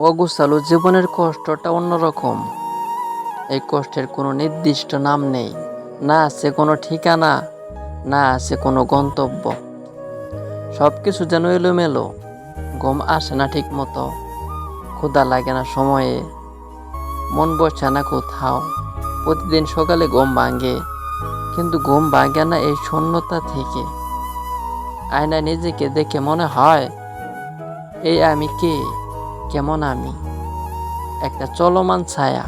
অগুছালো জীবনের কষ্টটা অন্যরকম। এই কষ্টের কোনো নির্দিষ্ট নাম নেই। না আছে কোনো ঠিকানা, না আছে কোনো গন্তব্য। সব কিছু যেন এলোমেলো। ঘুম আসে না ঠিক মতো ক্ষুধা লাগে না সময়ে। মন বসে না কোথাও। প্রতিদিন সকালে ঘুম ভাঙে। কিন্তু ঘুম ভাঙে না এই শূন্যতা থেকে। আয়নায় নিজেকে দেখে মনে হয়, এই আমি কে? কেমন আমি? একটা চলমান ছায়া,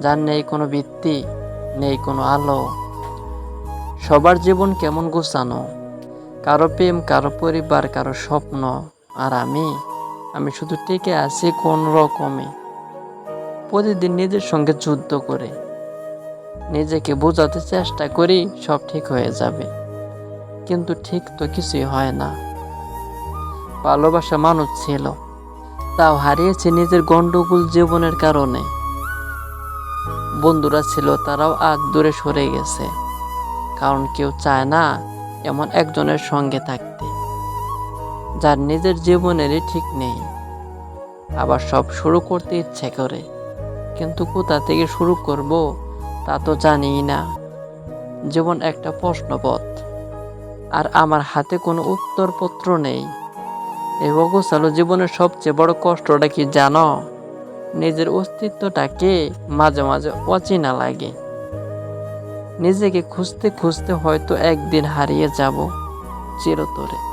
যার নেই কোনো ভিত্তি, নেই কোনো আলো। সবার জীবন কেমন গোছানো? কারও প্রেম, কারও পরিবার, কারও স্বপ্ন। আর আমি আমি শুধু টিকে আছি কোন রকমে। প্রতিদিন নিজের সঙ্গে যুদ্ধ করে। নিজেকে বোঝাতে চেষ্টা করি সব ঠিক হয়ে যাবে। কিন্তু ঠিক তো কিছুই হয় না। ভালোবাসা মানুষ ছিল। তাও হারিয়েছে নিজের গন্ডগোল জীবনের কারণে। বন্ধুরা ছিল, তারাও আজ দূরে সরে গেছে। কারণ কেউ চায় না এমন একজনের সঙ্গে থাকতে, যার নিজের জীবনেরই ঠিক নেই। আবার সব শুরু করতে ইচ্ছে করে, কিন্তু কোথা থেকে শুরু করব তা তো জানিই না। জীবন একটা প্রশ্নপথ, আর আমার হাতে কোনো উত্তরপত্র নেই। এই অগোছালো জীবনের সবচেয়ে বড় কষ্টটা কি জানো? নিজের অস্তিত্বটাকে মাঝে মাঝে অচেনা লাগে। নিজেকে খুঁজতে খুঁজতে হয়তো একদিন হারিয়ে যাব চিরতরে।